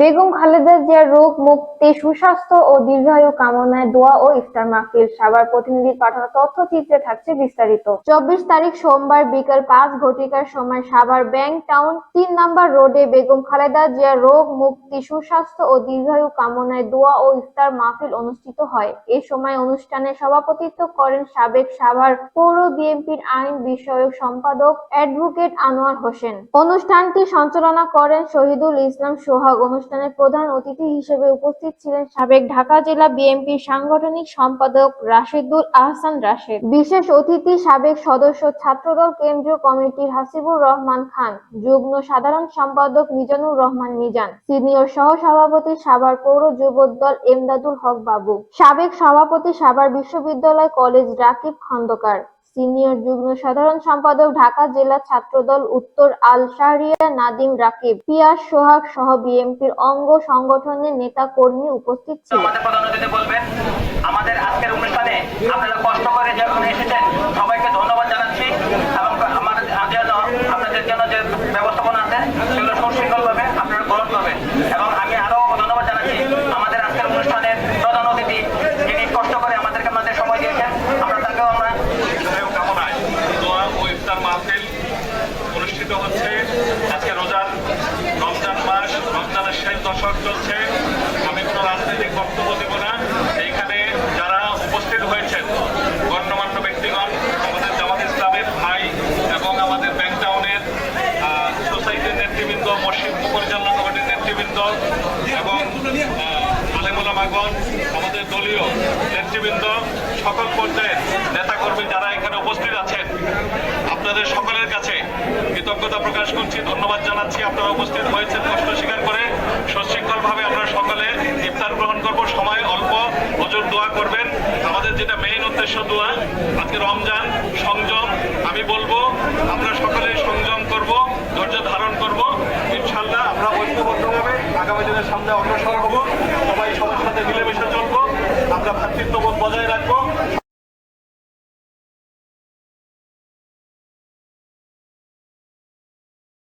বেগম খালেদা জিয়ার রোগ, মুক্তি, সুস্বাস্থ্য ও দীর্ঘায়ু কামনায় দোয়া ও ইফতার মাহফিল। সাভার প্রতিনিধির পাঠানো তথ্যচিত্রে থাকছে বিস্তারিত। চব্বিশ তারিখ সোমবার বিকাল পাঁচ ঘটিকার সময় সাভার ব্যাংক টাউন তিন নম্বর রোডে বেগম খালেদা জিয়ার রোগ, মুক্তি, সুস্বাস্থ্য ও দীর্ঘায়ু কামনায় দোয়া ও ইফতার মাহফিল অনুষ্ঠিত হয়। এ সময় অনুষ্ঠানে সভাপতিত্ব করেন সাবেক সাভার পৌর বিএনপির আইন বিষয়ক সম্পাদক অ্যাডভোকেট আনোয়ার হোসেন। অনুষ্ঠানটি সঞ্চালনা করেন শহীদুল ইসলাম সোহাগ। অনুষ্ঠানের প্রধান অতিথি হিসেবে উপস্থিত ছিলেন সাবেক ঢাকা জেলা বিএনপির সাংগঠনিক সম্পাদক রাশেদুল আহসান রাশেদ। বিশেষ অতিথি সাবেক সদস্য ছাত্রদল কেন্দ্রীয় কমিটির হাসিবুর রহমান খান, যুগ্ম সাধারণ সম্পাদক মিজানুর রহমান মিজান, সিনিয়র সহ সভাপতি সাভার পৌর যুবদল এমদাদুল হক বাবু, সাবেক সভাপতি সাভার বিশ্ববিদ্যালয় কলেজ রাকিব খন্দকার সিনিয়র যুগ্ম সাধারণ সম্পাদক ঢাকা জেলা ছাত্রদল উত্তর আল শাহরিয়া নাদিম রাকিব পিয়াস সোহাগ সহ বিএনপির অঙ্গ সংগঠনের নেতা কর্মী উপস্থিত ছিলেন। আমাদের আজকের অনুষ্ঠানে আপনারা কষ্ট করে যখন এসেছেন সবাইকে ধন্যবাদ জানাচ্ছি এবং আমাদের জন্য আপনাদের জন্য যে ব্যবস্থাপনা আছে সেগুলো সুশৃঙ্খলভাবে আপনারা গ্রহণ করবেন এবং আমি আরও ধন্যবাদ জানাচ্ছি আমাদের আজকের অনুষ্ঠানের প্রধান অতিথি যিনি কষ্ট করে আমাদেরকে আমাদের সময় দিয়েছেন আমরা তাকেও আমরা দীর্ঘায়ু কামনায় দোয়া ও ইফতার মাহফিল অনুষ্ঠিত হচ্ছে আজকে রোজার রমজান মাস রমজানের চলছে। আমি কোনো রাজনৈতিক বক্তব্য দেব না। এইখানে যারা উপস্থিত হয়েছেন গণ্যমান্য ব্যক্তিগণ আমাদের জামাত ইসলামের ভাই এবং আমাদের ব্যাংক টাউনের আহ, সোসাইটির নেতৃবৃন্দ মসজিদ পরিচালনা কমিটির নেতৃবৃন্দ এবং আলেমুলামাগণ আমাদের দলীয় নেতৃবৃন্দ সকল পর্যায়ের নেতাকর্মী যারা এখানে উপস্থিত আছেন আপনাদের সকলের কাছে কৃতজ্ঞতা প্রকাশ করছি। ধন্যবাদ জানাচ্ছি আপনারা উপস্থিত হয়েছেন কষ্ট স্বীকার করে। আজকে রমজান, সংযম, আমি বলব, আমরা সকলে সংযম করব, ধৈর্য ধারণ করব। ইনশাল্লাহ আমরা ঐক্যবদ্ধভাবে আগামী দিনের সামনে অগ্রসর হব। সবাই সবার সাথে মিলেমিশে চলব